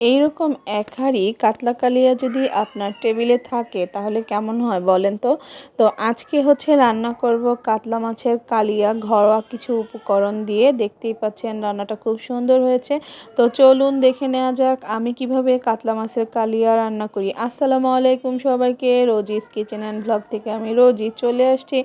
এইরকম এক হাঁড়ি কাতলা কালিয়া যদি আপনার টেবিলে থাকে, তাহলে কেমন হয় বলেন তো? তো আজকে হচ্ছে রান্না করব কাতলা মাছের কালিয়া ঘরোয়া কিছু উপকরণ দিয়ে। দেখতেই পাচ্ছেন রান্নাটা খুব সুন্দর হয়েছে। তো চলুন দেখে নেওয়া যাক আমি কীভাবে কাতলা মাছের কালিয়া রান্না করি। আসসালামু আলাইকুম সবাইকে, রোজিস কিচেন অ্যান্ড ব্লগ থেকে আমি রোজি চলে আসছি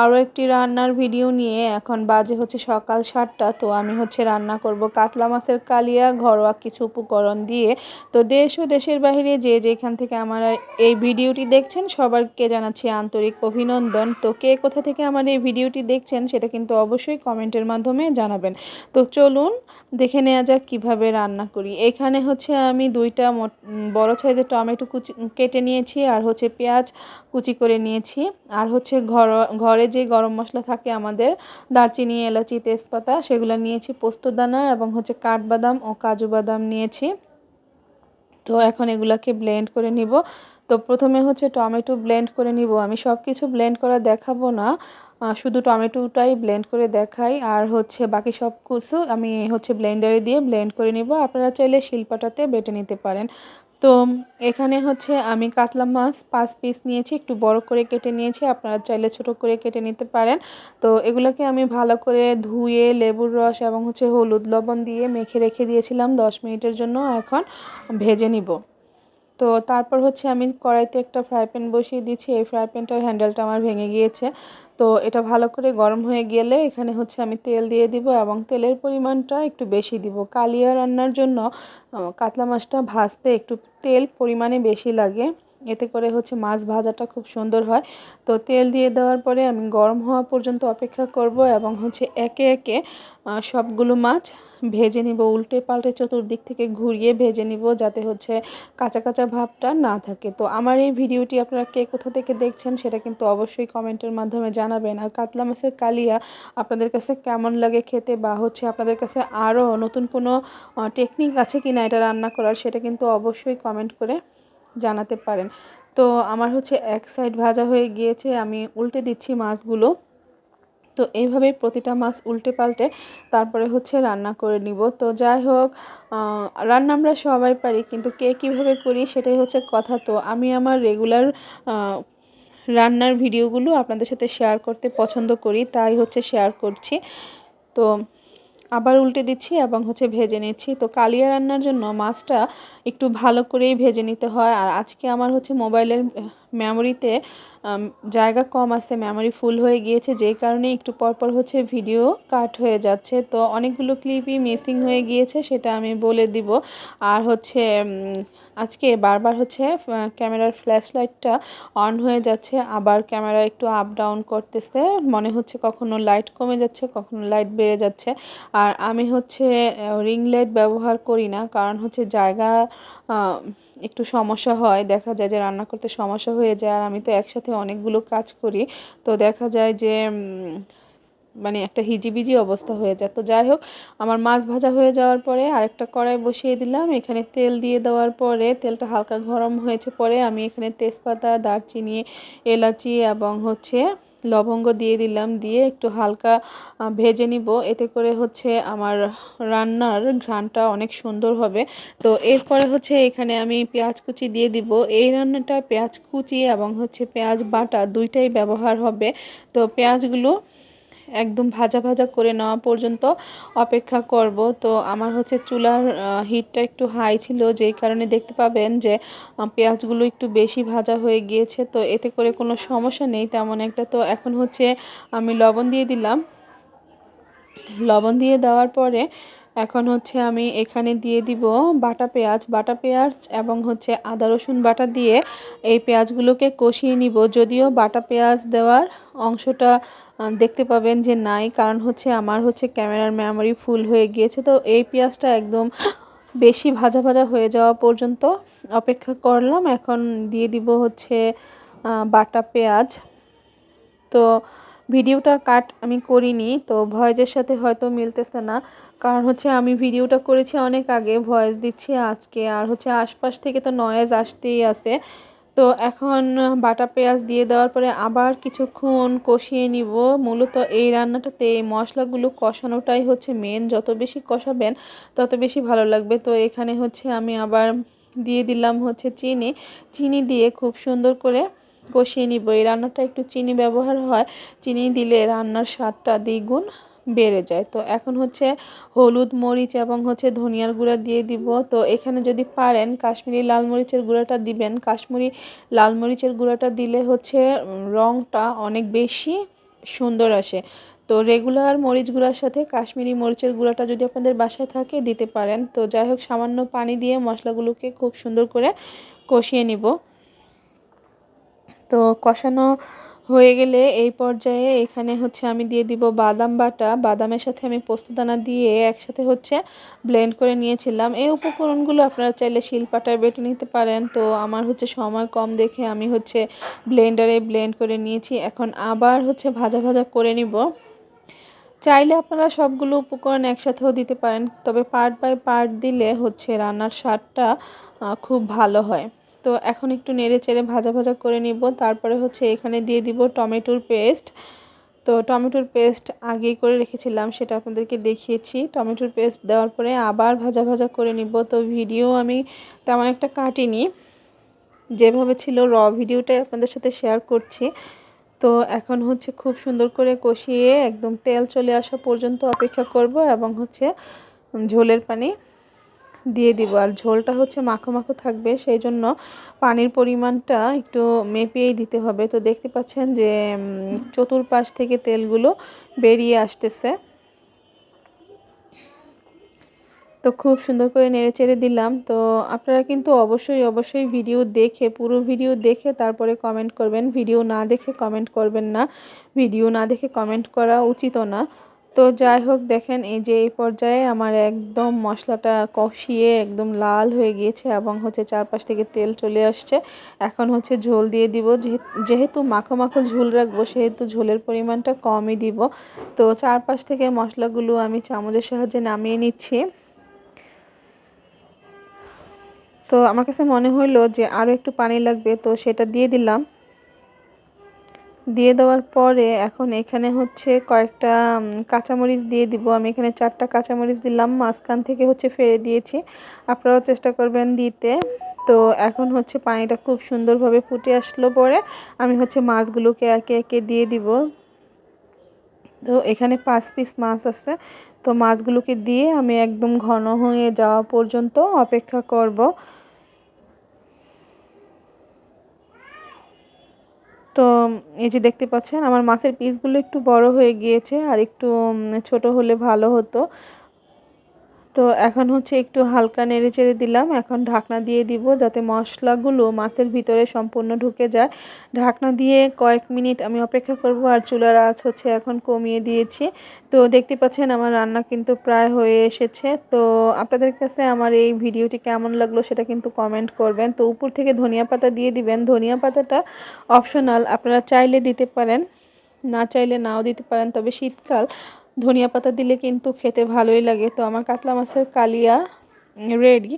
আরও একটি রান্নার ভিডিও নিয়ে। এখন বাজে হচ্ছে সকাল সাতটা, তো আমি হচ্ছে রান্না করব কাতলা মাছের কালিয়া ঘরোয়া কিছু উপকরণ দিয়ে। দিয়ে। তো দেশ ও দেশের বাহিরে যে যেখান থেকে আমার এই ভিডিওটি দেখছেন সবারকে জানাচ্ছি আন্তরিক অভিনন্দন। তো কে কোথা থেকে আমার এই ভিডিওটি দেখছেন, সেটা কিন্তু অবশ্যই কমেন্টের মাধ্যমে জানাবেন। তো চলুন দেখে নেওয়া যাক কীভাবে রান্না করি। এখানে হচ্ছে আমি দুইটা বড় সাইজের টমেটো কুচি, কেটে নিয়েছি, আর হচ্ছে পেঁয়াজ কুচি করে নিয়েছি। আর হচ্ছে ঘর, ঘরে যে গরম মশলা থাকে আমাদের, দারচিনি, এলাচি, তেজপাতা, সেগুলো নিয়েছি, পোস্তদানা এবং হচ্ছে কাঠবাদাম ও কাজু বাদাম নিয়েছি। তো এখন এগুলাকে ব্লেন্ড করে নিব। তো প্রথমে হচ্ছে টমেটো ব্লেন্ড করে নিব। আমি সব কিছু ব্লেন্ড করা দেখাবো না। শুধু টমেটোটাই ব্লেন্ড করে দেখাই। আর হচ্ছে বাকি সব কিছু আমি হচ্ছে ব্লেন্ডারে দিয়ে ব্লেন্ড করে নিব। আপনারা চাইলে শিল্পাটাতে বেটে নিতে পারেন। তো এখানে হচ্ছে আমি কাতলা মাছ পাঁচ পিস নিয়েছি, একটু বড় করে কেটে নিয়েছি, আপনারা চাইলে ছোট করে কেটে নিতে পারেন। তো এগুলোকে আমি ভালো করে ধুয়ে লেবুর রস এবং হচ্ছে হলুদ লবণ দিয়ে মেখে রেখে দিয়েছিলাম দশ মিনিটের জন্য, এখন ভেজে নিব। তো তারপর হচ্ছে আমি কড়াইতে একটা ফ্রাই প্যান বসিয়ে দিচ্ছি এই ফ্রাই প্যানটার হ্যান্ডেলটা আমার ভেঙে গিয়েছে। তো এটা ভালো করে গরম হয়ে গেলে এখানে হচ্ছে আমি তেল দিয়ে দিব এবং তেলের পরিমাণটা একটু বেশি দিব। কালিয়া রান্নার জন্য কাতলা মাছটা ভাজতে একটু তেল পরিমাণে বেশি লাগে। এতে করে হচ্ছে মাছ ভাজাটা খুব সুন্দর হয়। তো তেল দিয়ে দেওয়ার পরে আমি গরম হওয়া পর্যন্ত অপেক্ষা করব এবং হচ্ছে একে একে সবগুলো মাছ ভেজে নিব, উল্টে পাল্টে চতুর্দিক থেকে ঘুরিয়ে ভেজে নিব যাতে হচ্ছে কাঁচা কাঁচা ভাবটা না থাকে। তো আমার এই ভিডিওটি আপনারা কে কোথা থেকে দেখছেন সেটা কিন্তু অবশ্যই কমেন্টের মাধ্যমে জানাবেন। আর কাতলা মাছের কালিয়া আপনাদের কাছে কেমন লাগে খেতে বা হচ্ছে আপনাদের কাছে আরও নতুন কোনো টেকনিক আছে কি না এটা রান্না করার সেটা কিন্তু অবশ্যই কমেন্ট করে জানাতে পারেন। তো আমার হচ্ছে এক সাইড ভাজা হয়ে গিয়েছে, আমি উল্টে দিচ্ছি মাছগুলো। তো এইভাবেই প্রতিটা মাছ উল্টে পাল্টে তারপরে হচ্ছে রান্না করে নিব। তো যাই হোক রান্না আমরা সবাই পারি, কিন্তু কে কীভাবে করি সেটাই হচ্ছে কথা। তো আমি আমার রেগুলার রান্নার ভিডিওগুলো আপনাদের সাথে শেয়ার করতে পছন্দ করি, তাই হচ্ছে শেয়ার করছি। তো আবার উল্টে দিচ্ছি এবং হচ্ছে ভেজে নিচ্ছি। তো কালিয়া রান্নার জন্য মাছটা একটু ভালো করেই ভেজে নিতে হয়। আর আজকে আমার হচ্ছে মোবাইলের মেমোরিতে জায়গা কম আসতে মেমোরি ফুল হয়ে গিয়েছে যেই কারণে একটু পরপর হচ্ছে ভিডিও কাট হয়ে যাচ্ছে। তো অনেকগুলো ক্লিপই মিসিং হয়ে গিয়েছে, সেটা আমি বলে দিব। আর হচ্ছে আজকে বারবার হচ্ছে ক্যামেরার ফ্ল্যাশ লাইটটা অন হয়ে যাচ্ছে, আবার ক্যামেরা একটু আপ ডাউন করতেছে। মনে হচ্ছে কখনো লাইট কমে যাচ্ছে, কখনো লাইট বেড়ে যাচ্ছে। আর আমি হচ্ছে রিং লাইট ব্যবহার করি না, কারণ হচ্ছে জায়গা একটু সমস্যা হয়। দেখা যায় যে রান্না করতে সমস্যা হয়ে যায় আর আমি তো একসাথে অনেকগুলো কাজ করি। তো দেখা যায় যে মানে একটা হিজিবিজি অবস্থা হয়ে যায়। তো যাই হোক, আমার মাছ ভাজা হয়ে যাওয়ার পরে আরেকটা কড়াই বসিয়ে দিলাম। এখানে তেল দিয়ে দেওয়ার পরে তেলটা হালকা গরম হয়েছে পরে আমি এখানে তেজপাতা, দারচিনি, এলাচি এবং হচ্ছে লবঙ্গ দিয়ে দিলাম, দিয়ে একটু হালকা ভেজে নিব। এতে করে হচ্ছে আমার রান্নার ঘ্রানটা অনেক সুন্দর হবে। তো এরপরে হচ্ছে এখানে আমি পেঁয়াজ কুচি দিয়ে দিব। এই রান্নাটা পেঁয়াজ কুচি এবং হচ্ছে পেঁয়াজ বাটা দুইটাই ব্যবহার হবে। তো পেঁয়াজগুলো একদম ভাজা ভাজা করে নেওয়া পর্যন্ত অপেক্ষা করব। তো আমার হচ্ছে চুলার হিটটা একটু হাই ছিল, যেই কারণে দেখতে পাবেন যে পেঁয়াজগুলো একটু বেশি ভাজা হয়ে গিয়েছে। তো এতে করে কোনো সমস্যা নেই, তেমন একটা তো এখন হচ্ছে আমি লবণ দিয়ে দিলাম। লবণ দিয়ে দেওয়ার পরে এখন হচ্ছে আমি এখানে দিয়ে দিব বাটা পেঁয়াজ বাটা পেঁয়াজ এবং হচ্ছে আদা, রসুন বাটা দিয়ে এই পেঁয়াজগুলোকে কষিয়ে নিব। যদিও বাটা পেঁয়াজ দেওয়ার অংশটা দেখতে পাবেন যে নাই, কারণ হচ্ছে আমার হচ্ছে ক্যামেরার মেমোরি ফুল হয়ে গিয়েছে। তো এই পেঁয়াজটা একদম বেশি ভাজা ভাজা হয়ে যাওয়া পর্যন্ত অপেক্ষা করলাম। এখন দিয়ে দিব হচ্ছে বাটা পেঁয়াজ। তো ভিডিওটা কাট আমি করিনি, তো ভয়েজের সাথে হয়তো মিলতেছে না। কারণ হচ্ছে আমি ভিডিওটা করেছি অনেক আগে ভয়েস দিচ্ছি আজকে। আর হচ্ছে আশপাশ থেকে তো নয়েজ আসতেই আছে। তো এখন বাটা পেঁয়াজ দিয়ে দেওয়ার পরে আবার কিছুক্ষণ কষিয়ে নিব। মূলত এই রান্নাটাতে এই মশলাগুলো কষানোটাই হচ্ছে মেন যত বেশি কষাবেন, তত বেশি ভালো লাগবে। তো এখানে হচ্ছে আমি আবার দিয়ে দিলাম হচ্ছে চিনি। চিনি দিয়ে খুব সুন্দর করে কষিয়ে নিব। এই রান্নাটা একটু চিনি ব্যবহার হয়। চিনি দিলে রান্নার স্বাদটা দ্বিগুণ বেড়ে যায়। তো এখন হচ্ছে হলুদ মরিচ এবং হচ্ছে ধনিয়ার গুঁড়া দিয়ে দিব। তো এখানে যদি পারেন কাশ্মীরি লাল মরিচের গুঁড়াটা দিবেন। কাশ্মীরি লাল মরিচের গুঁড়াটা দিলে হচ্ছে রঙটা অনেক বেশি সুন্দর আসে। তো রেগুলার মরিচ গুঁড়ার সাথে কাশ্মীরি মরিচের গুঁড়াটা যদি আপনাদের বাসায় থাকে দিতে পারেন। তো যাই হোক, সামান্য পানি দিয়ে মশলাগুলোকে খুব সুন্দর করে কষিয়ে নিব। তো কষানো হয়ে গেলে এই পর্যায়ে এখানে হচ্ছে আমি দিয়ে দিব বাদাম বাটা। বাদামের সাথে আমি পোস্তদানা দিয়ে একসাথে হচ্ছে ব্লেন্ড করে নিয়েছিলাম। এই উপকরণগুলো আপনারা চাইলে শিলপাটায় বেটে নিতে পারেন। তো আমার হচ্ছে সময় কম দেখে আমি হচ্ছে ব্লেন্ডারে ব্লেন্ড করে নিয়েছি। এখন আবার হচ্ছে ভাজা ভাজা করে নিব। চাইলে আপনারা সবগুলো উপকরণ একসাথেও দিতে পারেন। তবে পার্ট বাই পার্ট দিলে হচ্ছে রান্নার স্বাদটা খুব ভালো হয়। তো এখন একটু নেড়ে চেড়ে ভাজা ভাজা করে নিব। তারপরে হচ্ছে এখানে দিয়ে দিব টমেটোর পেস্ট। তো টমেটোর পেস্ট আগেই করে রেখেছিলাম, সেটা আপনাদেরকে দেখিয়েছি। টমেটোর পেস্ট দেওয়ার পরে আবার ভাজা ভাজা করে নিব। তো ভিডিও আমি তেমন একটা কাটিনি, যেভাবে ছিল র ভিডিওটাই আপনাদের সাথে শেয়ার করছি। তো এখন হচ্ছে খুব সুন্দর করে কষিয়ে একদম তেল চলে আসা পর্যন্ত অপেক্ষা করব এবং হচ্ছে ঝোলের পানি দিয়ে দিব। আর ঝোলটা হচ্ছে মাখো মাখো থাকবে, সেই জন্য পানির পরিমাণটা একটু মেপেই দিতে হবে। তো দেখতে পাচ্ছেন যে চতুর্পাশ থেকে তেলগুলো বেরিয়ে আসতেছে। তো খুব সুন্দর করে নেড়ে চেড়ে দিলাম। তো আপনারা কিন্তু অবশ্যই অবশ্যই ভিডিও দেখে, পুরো ভিডিও দেখে তারপরে কমেন্ট করবেন। ভিডিও না দেখে কমেন্ট করবেন না। ভিডিও না দেখে কমেন্ট করা উচিতও না। তো যাই হোক, দেখেন এই যে এই পর্যায়ে আমার একদম মশলাটা কষিয়ে একদম লাল হয়ে গিয়েছে এবং হচ্ছে চারপাশ থেকে তেল চলে আসছে। এখন হচ্ছে ঝোল দিয়ে দিব। যেহেতু মাখো মাখো ঝোল রাখব, সেহেতু ঝোলের পরিমাণটা কমই দিব। তো চারপাশ থেকে মশলাগুলো আমি চামচের সাহায্যে নামিয়ে নিচ্ছি। তো আমার কাছে মনে হইল যে আরও একটু পানি লাগবে, তো সেটা দিয়ে দিলাম। দিয়ে দেওয়ার পরে এখন এখানে হচ্ছে কয়েকটা কাঁচামরিচ দিয়ে দিব। আমি এখানে চারটা কাঁচামরিচ দিলাম। মাঝখান থেকে হচ্ছে ফেলে দিয়েছি। আপনারাও চেষ্টা করবেন দিতে। তো এখন হচ্ছে পানিটা খুব সুন্দরভাবে ফুটে আসলো পরে আমি হচ্ছে মাছগুলোকে একে একে দিয়ে দিব। তো এখানে পাঁচ পিস মাছ আছে। তো মাছগুলোকে দিয়ে আমি একদম ঘন হয়ে যাওয়া পর্যন্ত অপেক্ষা করব। তো এই যে দেখতে পাচ্ছেন, আমার মাছের পিসগুলো একটু বড় হয়ে গিয়েছে আর একটু ছোট হলে ভালো হতো। তো এখন হচ্ছে একটু হালকা নেড়ে চেড়ে দিলাম। এখন ঢাকনা দিয়ে দিব যাতে মশলাগুলো মাছের ভিতরে সম্পূর্ণ ঢুকে যায়। ঢাকনা দিয়ে কয়েক মিনিট আমি অপেক্ষা করব আর চুলার আঁচ হচ্ছে এখন কমিয়ে দিয়েছি। তো দেখতে পাচ্ছেন আমার রান্না কিন্তু প্রায় হয়ে এসেছে। তো আপনাদের কাছে আমার এই ভিডিওটি কেমন লাগল সেটা কিন্তু কমেন্ট করবেন। তো উপর থেকে ধনিয়া পাতা দিয়ে দিবেন। ধনিয়া পাতাটা অপশনাল, আপনারা চাইলে দিতে পারেন, না চাইলে নাও দিতে পারেন। তবে শীতকাল ধনিয়া পাতা দিলে কিন্তু খেতে ভালোই লাগে। তো আমার কাতলা মাছের কালিয়া রেডি।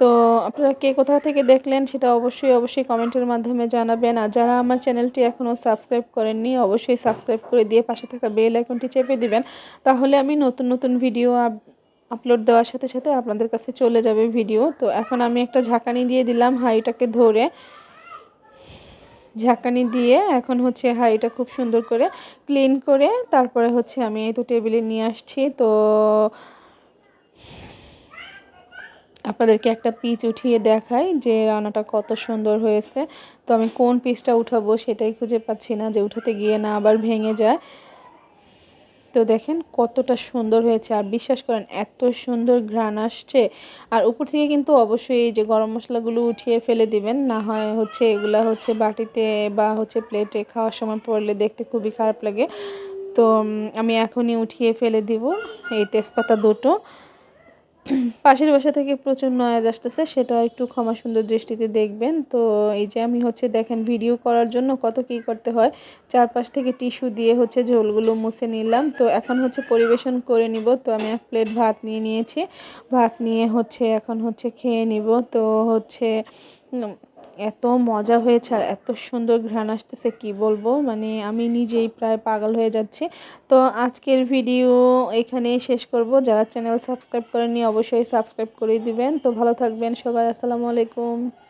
তো আপনারা কে কোথা থেকে দেখলেন সেটা অবশ্যই অবশ্যই কমেন্টের মাধ্যমে জানাবেন। আর যারা আমার চ্যানেলটি এখনও সাবস্ক্রাইব করেননি, অবশ্যই সাবস্ক্রাইব করে দিয়ে পাশে থাকা বেল আইকনটি চেপে দিবেন। তাহলে আমি নতুন নতুন ভিডিও আপলোড দেওয়ার সাথে সাথে আপনাদের কাছে চলে যাবে ভিডিও। তো এখন আমি একটা ঝাঁকানি দিয়ে দিলাম হাঁড়িটাকে ধরে। ঝাঁকানি দিয়ে এখন হচ্ছে হাঁড়িটা খুব সুন্দর করে ক্লিন করে তারপরে হচ্ছে আমি এই তো টেবিলে নিয়ে আসছি। তো আপনাদেরকে একটা পিচ উঠিয়ে দেখাই যে রান্নাটা কত সুন্দর হয়েছে। তো আমি কোন পিচটা উঠাবো সেটাই খুঁজে পাচ্ছি না যে উঠাতে গিয়ে না আবার ভেঙে যায়। তো দেখেন কতটা সুন্দর হয়েছে। আর বিশ্বাস করেন, এত সুন্দর ঘ্রাণ আসছে। আর উপর থেকে কিন্তু অবশ্যই এই যে গরম মশলাগুলো উঠিয়ে ফেলে দিবেন। না হয় হচ্ছে এগুলা হচ্ছে বাটিতে বা হচ্ছে প্লেটে খাওয়ার সময় পড়লে দেখতে খুবই খারাপ লাগে। তো আমি এখনই উঠিয়ে ফেলে দিব। এই তেজপাতা দুটো। পাশের বাসা থেকে প্রচুর নয়াজ আসতেছে, সেটা একটু ক্ষমা সুন্দর দৃষ্টিতে দেখবেন। তো এই যে আমি হচ্ছে দেখেন ভিডিও করার জন্য কত কি করতে হয়। চারপাশ থেকে টিস্যু দিয়ে হচ্ছে ঝোলগুলো মুছে নিলাম। তো এখন হচ্ছে পরিবেশন করে নিব। তো আমি এক প্লেট ভাত নিয়ে নিয়েছি। ভাত নিয়ে হচ্ছে এখন হচ্ছে খেয়ে নিব। তো হচ্ছে এত মজা হয়েছে আর এত সুন্দর ঘ্রাণ আসতেছে, কি বলব? মানে আমি নিজেই প্রায় পাগল হয়ে যাচ্ছি। তো আজকের ভিডিও এখানেই শেষ করব। যারা চ্যানেল সাবস্ক্রাইব করেননি, অবশ্যই সাবস্ক্রাইব করে দিবেন। তো ভালো থাকবেন সবাই। আসসালামু আলাইকুম।